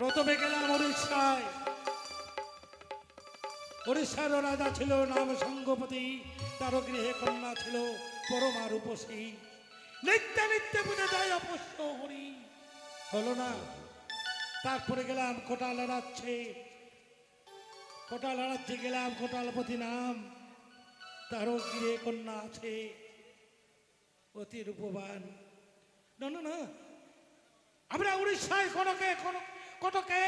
প্রথমে গেলাম উড়িষ্যায় উড়িষ্যার রাজা ছিল, নাম সঙ্গপতি তার গৃহে কন্যা ছিল পরমা রূপসী নিত্যে নিত্যে বুঝে যায় অপস্য হরি। হলো না? তারপরে গেলাম কোটাল রাজ্যে। কোটাল রাজ্যে গেলাম, কোটালপতি নাম। তারও গৃহে কন্যা আছে, অতি রূপবান। না না না। আমরা উড়িষ্যায় কনকে, কনক- কটকে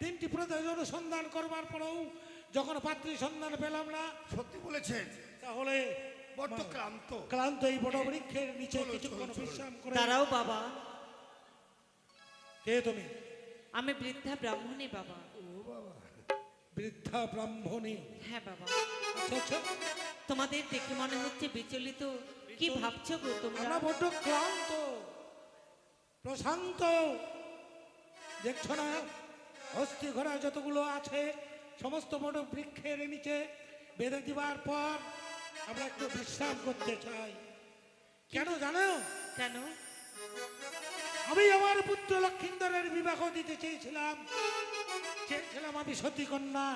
তিনটি প্রদেশ অনুসন্ধান করবার পরেও যখন পাত্রী সন্ধান পেলাম না সত্যি বলেছেন। তাহলে বড্ড ক্লান্ত। ক্লান্ত এই বড় বৃক্ষের নিচে কিছুক্ষণ। বিশ্রাম করে দাঁড়াও বাবা। কে তুমি? আমি বৃদ্ধা ব্রাহ্মণী বাবা। বৃদ্ধা ব্রাহ্মণী। হ্যাঁ বাবা। আচ্ছা আচ্ছা। তোমাদের দেখে মনে হচ্ছে বিচলিত। কি ভাবছ গো তোমরা? আমরা বড্ড ক্লান্ত প্রশান্ত। দেখছ না? হস্তি ঘোড়া যতগুলো আছে সমস্ত বড় বৃক্ষের নিচে বেঁধে দিবার পর আমরা একটু বিশ্রাম করতে চাই। কেন জানো? কেন? আমি আমার পুত্র লক্ষিন্দরের বিবাহ দিতে চেয়েছিলাম। চেয়েছিলাম আমি সতী কন্যা।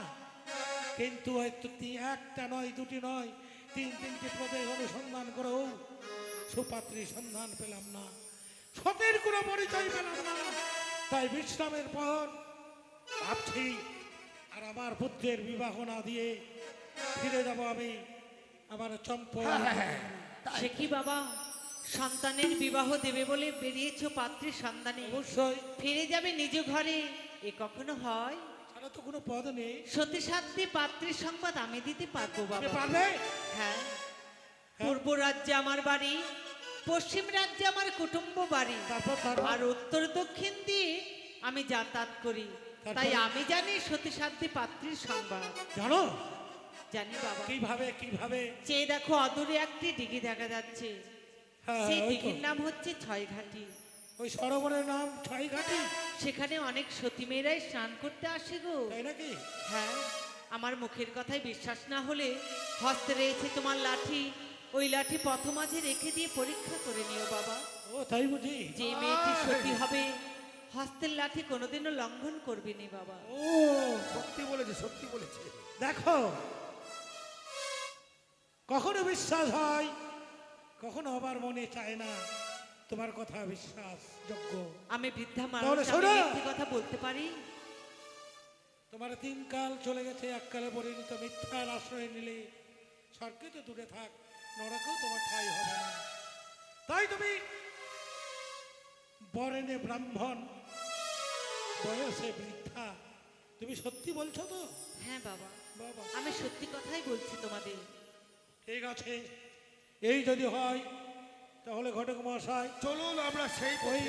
কিন্তু একটা নয় দুটি নয় তিন তিনটি প্রদেশ অনুসন্ধান করেও সুপাত্রী সন্ধান পেলাম না। সতের কোনো পরিচয় পেলাম না। তাই বিশ্রামের পর ভাবছি আর আমার পুত্রের বিবাহ না দিয়ে ফিরে যাব আমি আমার চম্পল। সে কি বাবা? সন্তানের বিবাহ দেবে বলে বেরিয়েছো পাত্রীর সন্ধানে। অবশ্যই। ফিরে যাবে নিজ ঘরে? এ কখনো হয়? ছাড়া তো কোনো পদ নেই। সতী সাধ্যে পাত্রীর সংবাদ আমি দিতে পারব বাবা। পারবে? হ্যাঁ। পূর্ব রাজ্যে আমার বাড়ি। পশ্চিম রাজ্যে আমার কুটুম্ব বাড়ি। আর উত্তর দক্ষিণ দিয়ে আমি যাতায়াত করি। তাই আমি জানি সতী সাধ্যে পাত্রীর সংবাদ জানো? জানি বাবা। কীভাবে কীভাবে? চেয়ে দেখো অদূরে একটি দিঘি দেখা যাচ্ছে। হ্যাঁ, সেই। দিঘির নাম হচ্ছে ছয় ছয়ঘাটি। ওই সরোবরের নাম ছয় ঘাটি সেখানে অনেক সতী মেয়েরাই স্নান করতে আসে গো। তাই নাকি? হ্যাঁ আমার মুখের কথায় বিশ্বাস না হলে হস্তে রয়েছে তোমার লাঠি। ওই লাঠি পথ মাঝে রেখে দিয়ে পরীক্ষা করে নিও বাবা। ও তাই বুঝি? যে মেয়েটি সতী হবে হস্তের লাঠি কোনোদিনও লঙ্ঘন করবে নি বাবা। ও সত্যি বলেছে সত্যি বলেছে। দেখো কখনো বিশ্বাস হয় কখনো আবার মনে চায় না তোমার কথা বিশ্বাস যোগ্য আমি বৃদ্ধা মানুষ আমি। কথা বলতে পারি? তোমার তিন কাল চলে গেছে এককালে পরিণত মিথ্যার আশ্রয় নিলে স্বর্গে তো দূরে থাক। নরকেও তোমার ঠাই হবে না। তাই তুমি বরেনে ব্রাহ্মণ বয়সে বৃদ্ধা। তুমি সত্যি বলছো তো? হ্যাঁ বাবা। বাবা। আমি সত্যি কথাই বলছি তোমাদের। ঠিক আছে। এই যদি হয় তাহলে ঘটক মশাই চলুন আমরা সেই ওই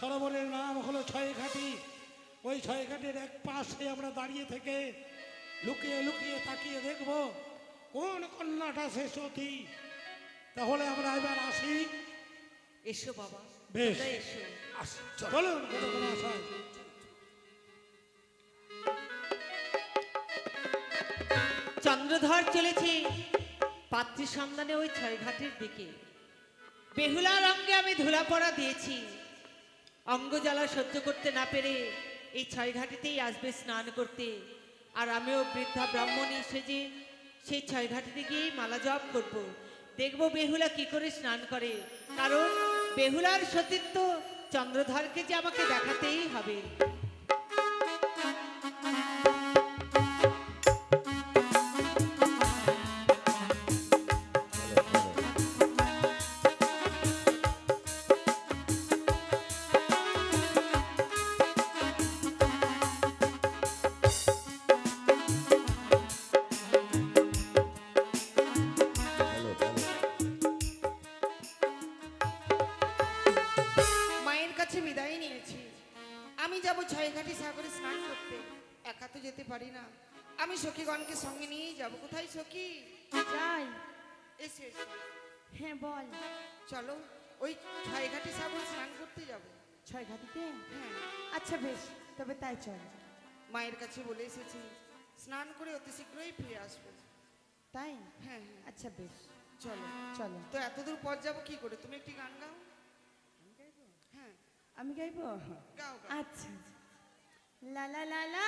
সরোবরের নাম হলো ছয় ঘাটি ওই ছয় ঘাটের এক পাশে আমরা দাঁড়িয়ে থেকে লুকিয়ে লুকিয়ে তাকিয়ে দেখব কোন কন্যাটা সে সতী তাহলে আমরা এবার আসি। এসো বাবা বেশ। এসো। ঘটক চন্দ্রধর চলেছে পাত্রী সন্ধানে ওই ছয় ঘাটের দিকে। বেহুলা রঙ্গে আমি ধুলা পড়া দিয়েছি। অঙ্গ জ্বালা সহ্য করতে না পেরে এই ছয় ঘাটিতেই আসবে স্নান করতে। আর আমিও বৃদ্ধা ব্রাহ্মণী সেজে সেই ছয় ঘাটিতে গিয়েই মালা জপ করব। দেখব বেহুলা কি করে স্নান করে। কারণ বেহুলার সতীত্ব চন্দ্রধরকে যে আমাকে দেখাতেই হবে। সখীগণকে সঙ্গে নিয়েই যাব। কোথায় সখী? যাই এসে এসে। হ্যাঁ বল। চলো ওই ছয়ঘাটি সাগরে স্নান করতে যাব। ছয় ঘাটিতে? হ্যাঁ। আচ্ছা বেশ। তবে তাই চল। মায়ের কাছে বলে এসেছি স্নান করে অতি শীঘ্রই ফিরে আসব। তাই? হ্যাঁ হ্যাঁ। আচ্ছা বেশ। চলো। চলো। তো এতদূর পর যাব কি করে? তুমি একটি গান গাও। হ্যাঁ। আমি গাইবো? গাও গাও। আচ্ছা। লা লা লা লা।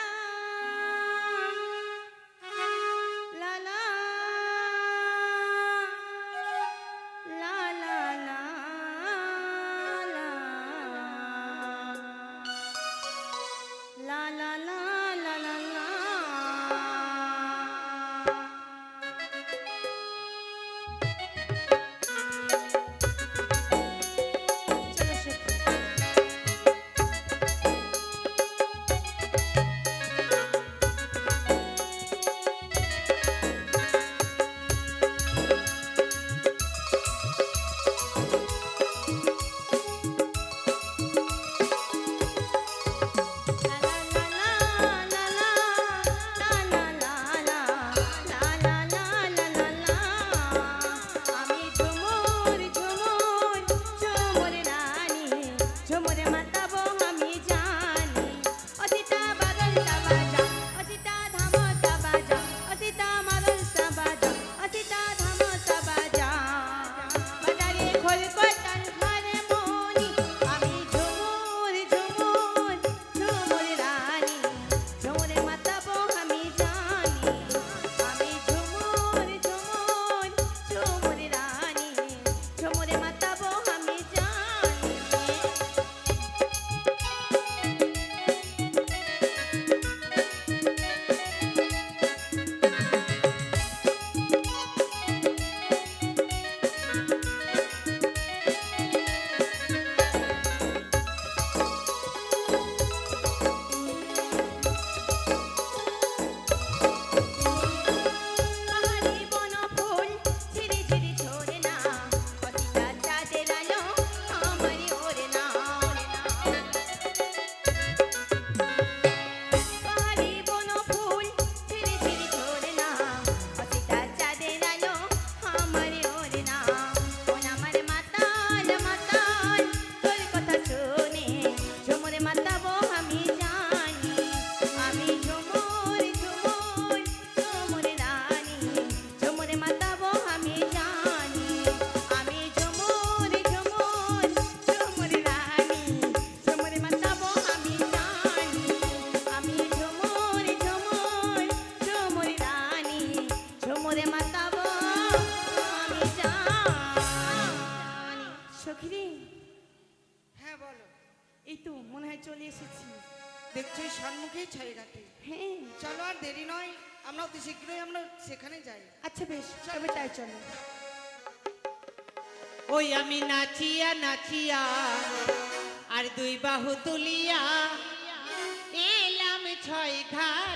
Lala! এসেছি। দেখছি সন্মুখেই ছাইঘাটে হ্যাঁ। চলো আর দেরি নয় আমরা অতি শীঘ্রই আমরা সেখানে যাই। আচ্ছা বেশ তবে তাই চলো। ওই আমি নাচিয়া নাচিয়া আর দুই বাহু তুলিয়া এলাম ছয় ঘাটি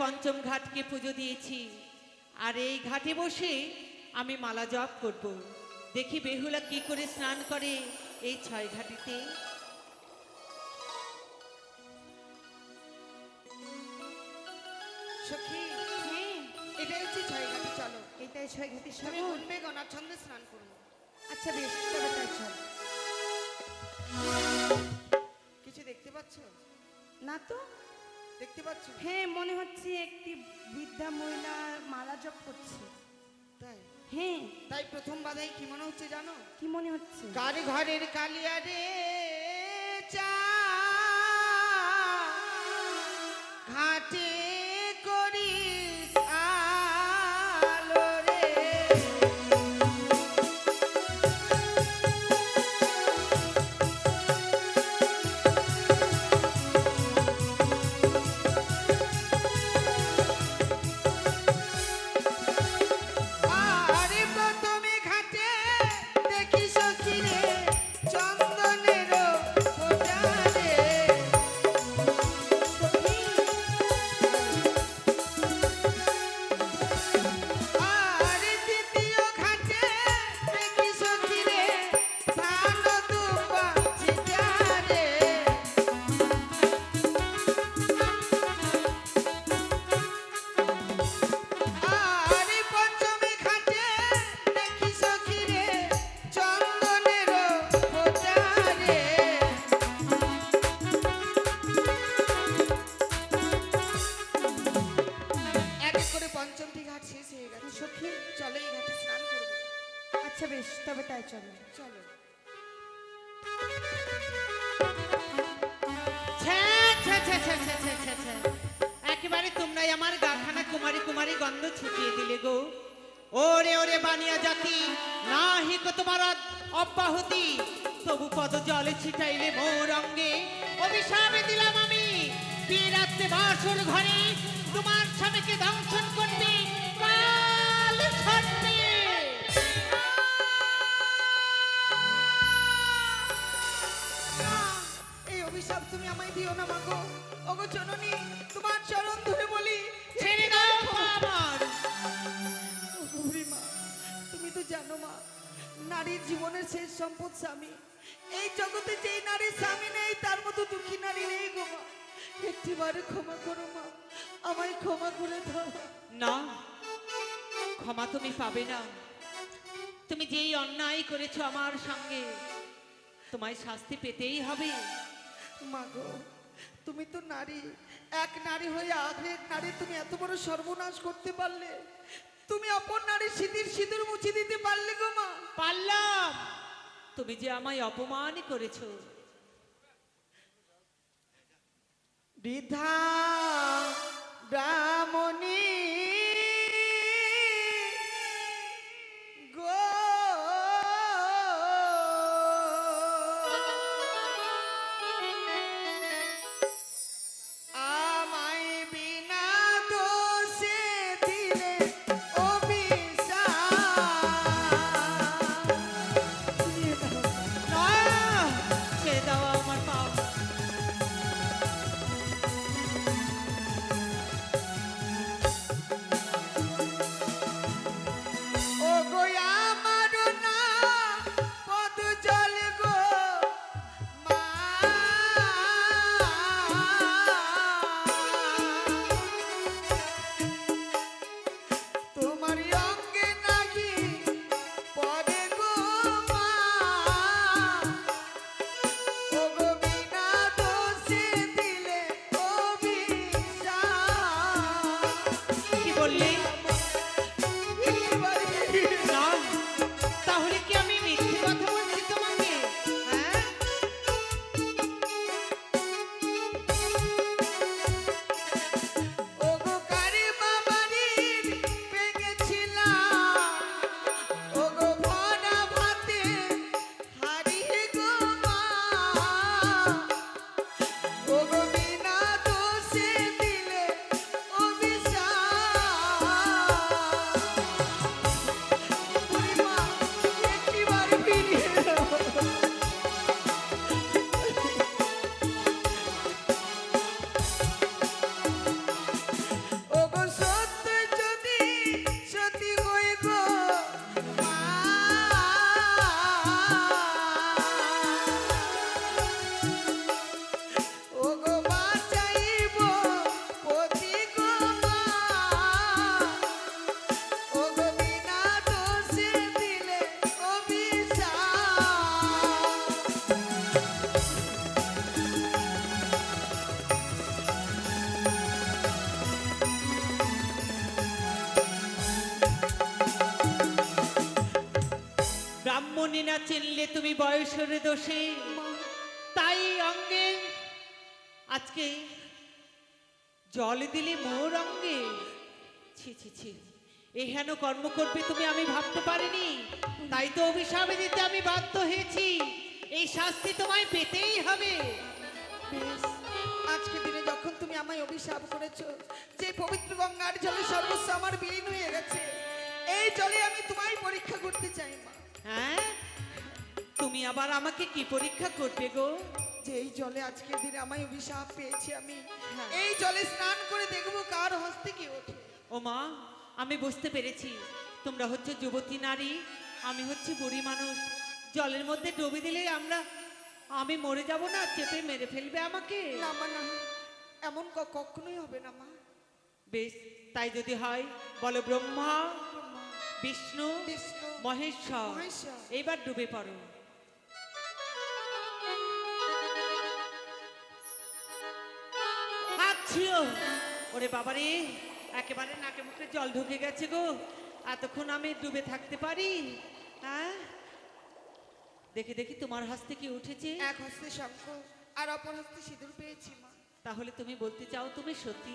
পঞ্চম ঘাটকে পুজো দিয়েছি। আর এই ঘাটে বসে আমি মালা জপ করব। দেখি বেহুলা কি করে স্নান করে এই ছয় ঘাটিতে। সখী এটাই হচ্ছে ছয়ঘাটে চলো। এটাই ছয় ঘাটের তুমি সাগর উঠবে গনার ছন্দে স্নান করব। আচ্ছা বেশ তবে তাই চল। কিছু দেখতে পাচ্ছ? না তো? দেখতে পাচ্ছ? হ্যাঁ মনে হচ্ছে একটি বৃদ্ধা মহিলা মালা জপ করছে। তাই? হ্যাঁ। তাই প্রথম বাধাই কি মনে হচ্ছে জানো? কি মনে হচ্ছে? কার ঘরের কালিয়া রে? রাত্রে বাসর ঘরে। তোমার স্বামীকে দংশন করতে কাল ছাড়তে এই অভিশাপ তুমি আমায় দিও না মাগো ওগো জননী তোমার চরণ ধরে বলি ছেড়ে দাও আমার ওগো তুমি তো জানো মা নারীর জীবনের শেষ সম্পদ স্বামী। এই জগতে যেই নারীর স্বামী নেই তার মতো দুঃখী নারী নেই গো মা। একটিবারে ক্ষমা করো মা। আমায় ক্ষমা করে দাও। না ক্ষমা তুমি পাবে না। তুমি যেই অন্যায় করেছ আমার সঙ্গে তোমায় শাস্তি পেতেই হবে। মাগো তুমি তো নারী। এক নারী হয়ে আরেক নারী তুমি এত বড় সর্বনাশ করতে পারলে। তুমি অপর নারীর সিঁদুর সিঁদুর মুছে দিতে পারলে গো মা। পারলাম। তুমি যে আমায় অপমান করেছ বৃদ্ধা ব্রাহ্মণী বয়সের দোষে তাই অঙ্গে আজকে জল দিলে মোর অঙ্গে। ছি ছি ছি। এহেন কর্ম করবে তুমি আমি ভাবতে পারিনি। তাই তো অভিশাপে দিতে আমি বাধ্য হয়েছি। এই শাস্তি তোমায় পেতেই হবে। আজকে দিনে যখন তুমি আমায় অভিশাপ করেছ যে পবিত্র গঙ্গার জলে সর্বস্ব আমার বিলীন হয়ে গেছে এই জলে আমি তোমায় পরীক্ষা করতে চাই মা। হ্যাঁ? তুমি আবার আমাকে কি পরীক্ষা করবে গো? যে এই জলে আজকের দিনে আমায় অভিশাপ পেয়েছি আমি হ্যাঁ। এই জলে স্নান করে দেখব কার হস্তে কি ওঠে। ও মা আমি বুঝতে পেরেছি। তোমরা হচ্ছে যুবতী নারী আমি হচ্ছে বুড়ি মানুষ। জলের মধ্যে ডুবে দিলে আমরা আমি মরে যাব না চেপে মেরে ফেলবে আমাকে? না মা না। এমন ক- কখনোই হবে না মা। বেশ তাই যদি হয় বলো ব্রহ্মা বিষ্ণু মহেশ্বর। এইবার ডুবে পড়ো। হাতছিও ওরে বাবারে একেবারে নাকে মুখে জল ঢুকে গেছে গো। এতক্ষণ আমি ডুবে থাকতে পারি? হ্যাঁ? দেখে দেখি তোমার হস্তে কি উঠেছে? এক হস্তে শঙ্খ আর অপর হস্তে সিঁদুর পেয়েছি মা। তাহলে তুমি বলতে চাও তুমি সত্যি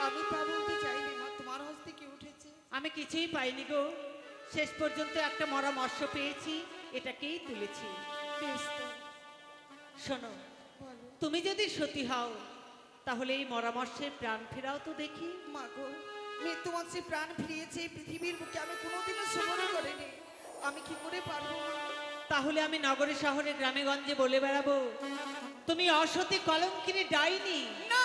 আমি তা বলতে চাইনি মা তোমার হস্তে কি উঠেছে? আমি কিছুই পাইনি গো। শেষ পর্যন্ত একটা মরা মৎস্য পেয়েছি এটাকেই তুলেছি। বেশ তো। শোনো বলো। তুমি যদি সতী হও তাহলে এই মরামর্শের প্রাণ ফেরাও তো দেখি। মা গো মৃত্যু মঞ্চে প্রাণ ফিরিয়েছে এই পৃথিবীর বুকে আমি কোনোদিনও শ্রবণ করিনি। আমি কি করে পারব? তাহলে আমি নগরে শহরে গ্রামে গঞ্জে বলে বেড়াবো। তুমি অসতী কলঙ্কিনী ডাইনি। না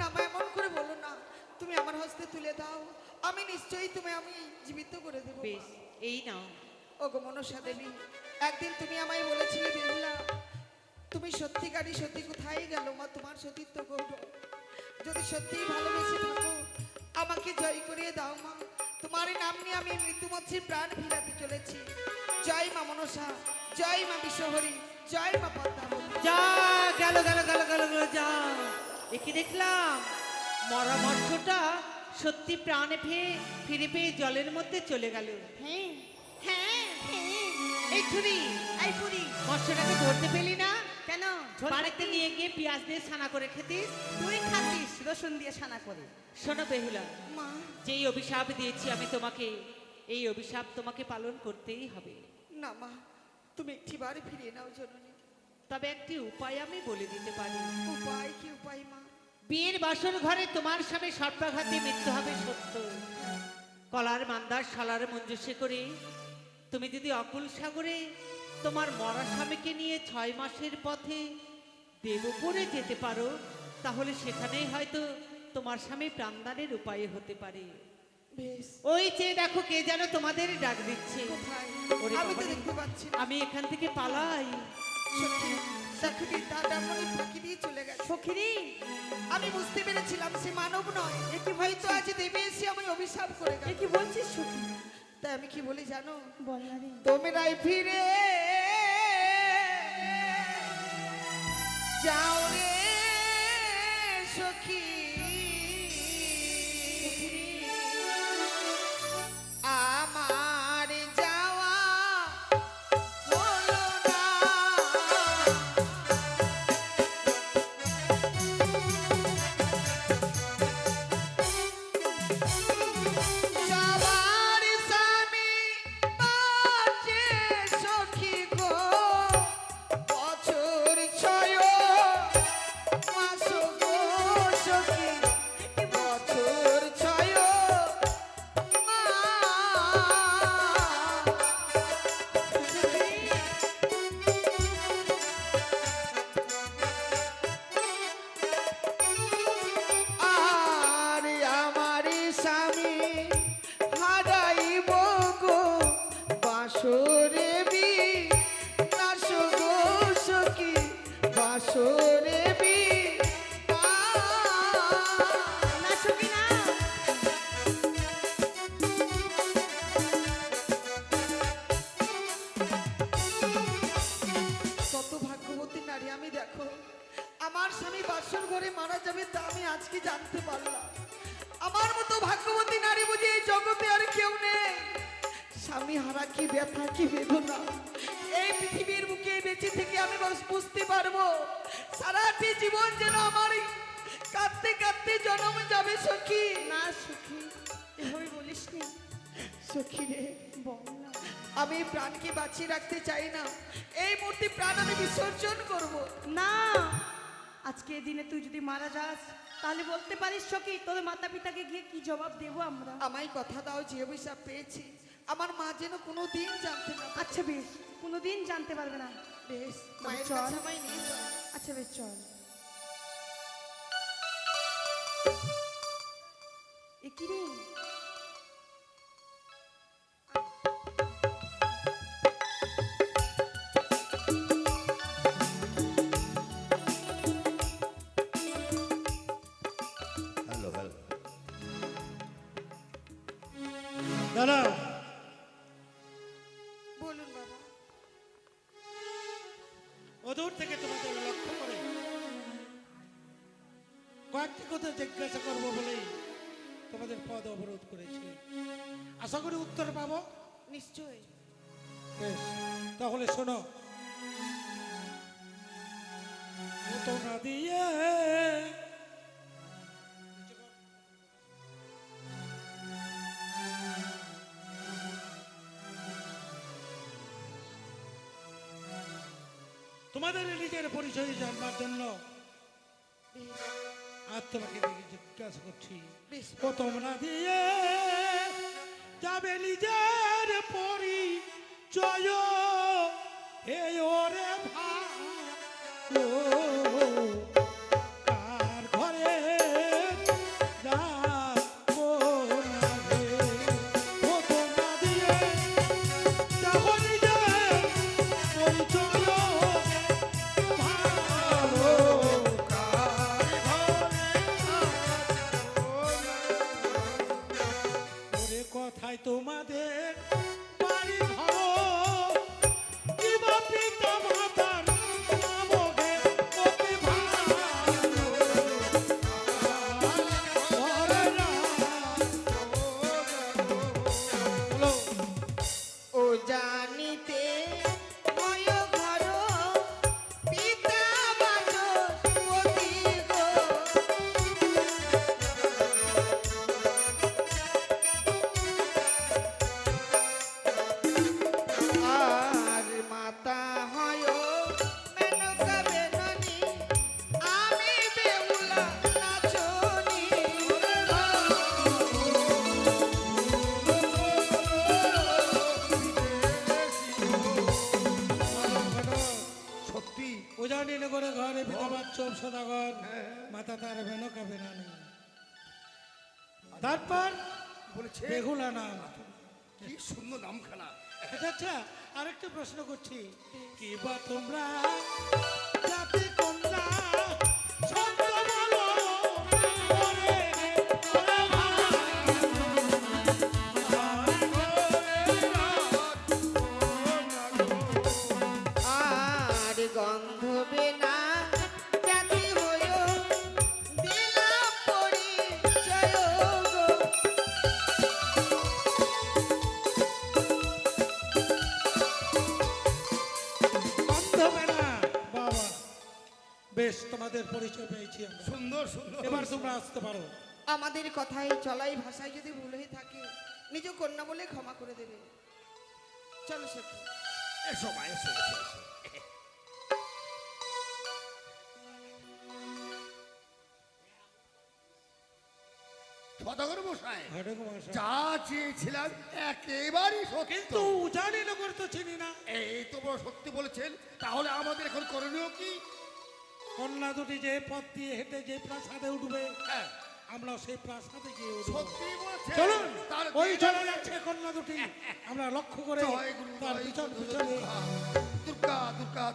না মা এমন করে বলো না। তুমি আমার হস্তে তুলে দাও। আমি নিশ্চয়ই তুমি আমি জীবিত করে দেবো বেশ এই নাও। ও গো মনসা দেবী একদিন তুমি আমায় বলেছিলে বেহুলা তুমি সত্যিকারই সত্যি কোথায় গেল মা? তোমার সতীত্ব গৌরব। যদি সত্যিই ভালোবেসে থাকো আমাকে জয় করিয়ে দাও মা। তোমার নাম নিয়ে আমি মৃত্যুমধ্যে প্রাণ ফিরাতে চলেছি। জয় মা মনসা জয় মা বিশ্বহরি জয় মা পদ্মাবতী। যা গেল গেল গেল গেল গেল যা। একে দেখলাম? মরা মৎস্যটা সত্যি প্রাণে ফিরে ফিরে পেয়ে জলের মধ্যে চলে গেল। হ্যাঁ হ্যাঁ হ্যাঁ। এই ছুরি এই পুরি মৎস্যটাকে ধরতে পেলি না? বাড়িতে নিয়ে গিয়ে পেঁয়াজ দিয়ে ছানা করে খেতিস। তুই খাতিস রসুন দিয়ে ছানা করে। শোনো বেহুলা মা। যেই অভিশাপ দিয়েছি আমি তোমাকে এই অভিশাপ তোমাকে পালন করতেই হবে। না মা তুমি একটিবার ফিরিয়ে নাও জননী। তবে একটি উপায় আমি বলে দিতে পারি। উপায় কি উপায় মা? বিয়ের বাসর ঘরে তোমার স্বামী সর্পাঘাতে মৃত্যু হবে সত্য। কলার মান্দার শালার মঞ্জুসে করে তুমি যদি অকুল সাগরে তোমার মরা স্বামীকে নিয়ে ছয় মাসের পথে দেবপুরে যেতে পারো তাহলে সেখানেই হয়তো তোমার স্বামী প্রাণদানের উপায় হতে পারে। ওই চেয়ে দেখো কে যেন তোমাদের ডাক দিচ্ছে। আমি তো দেখতে পাচ্ছি আমি এখান থেকে পালাই। সত্যি দাদা মনে ফাঁকি দিয়ে চলে গেছে। সখিরি। আমি বুঝতে পেরেছিলাম সে মানব নয়। একে হয়তো আজ দেবে এসে আমি অভিশাপ করে গেল। কি বলছিস সখি? তাই আমি কি বলি জানো? বল না তোমরাই ফিরে যাও রে সখী। কি বেদনা? এই পৃথিবীর বুকে বেঁচে থেকে আমি বুঝতে পারব সারাটি জীবন যেন আমার কাঁদতে কাঁদতে জন্ম যাবে সখী। না সখি এভাবে বলিস নি। সখী রে আমি প্রাণকে বাঁচিয়ে রাখতে চাই না। এই মুহূর্তে প্রাণ আমি বিসর্জন করব। না আজকে এই দিনে তুই যদি মারা যাস তাহলে বলতে পারিস সখি তোর মাতা পিতাকে গিয়ে কি জবাব দেবো আমরা? আমায় কথা দাও যে অভিশাপ পেয়েছি। আমার মা যেন কোনো দিন জানতে না আচ্ছা বেশ কোনোদিন জানতে পারবে না। বেশ মায়ের চল। কাছে আমায় নিয়ে চল আচ্ছা বেশ চল। এ কি রে? তাহলে শোনো। না দিয়ে তোমাদের নিজের পরিচয় জানবার জন্য আজ তোমাকে জিজ্ঞাসা করছি। ও তোমরা দিয়ে যাবে নিজের পরিচয় এই ওরে ভালো কার উজানি নগরে ঘরে পিতা বাচ্চব সদাগর মাতা তার তারপর বলেছে বেহুলা নাম। কি সুন্দর নামখানা। আচ্ছা আচ্ছা আরেকটা প্রশ্ন করছি। কি বা তোমরা বেশ তোমাদের পরিচয় পেয়েছি সুন্দর সুন্দর। এবার তোমরা আসতে পারো। আমাদের কথাই চলাই ভাষায় যদি ভুল হয়ে থাকে নিজ কন্যা বলে ক্ষমা করে দেবে। চলো সখী। এসো মা এসো এসো এসো। সদাগর মশাই যা চেয়েছিলাম একেবারেই সত্য কিন্তু উজানি নগর তো চিনি না। এই তো বড় সত্যি বলেছেন তাহলে আমাদের এখন করণীয় কি? কন্যা দুটি যে পথ দিয়ে হেঁটে যে প্রাসাদে উঠবে হ্যাঁ। আমরা সেই প্রাসাদে গিয়ে চলুন ওই চলে যাচ্ছে কন্যা দুটি। আমরা লক্ষ্য করে তার পিছন পিছনে দুর্গা দুর্গা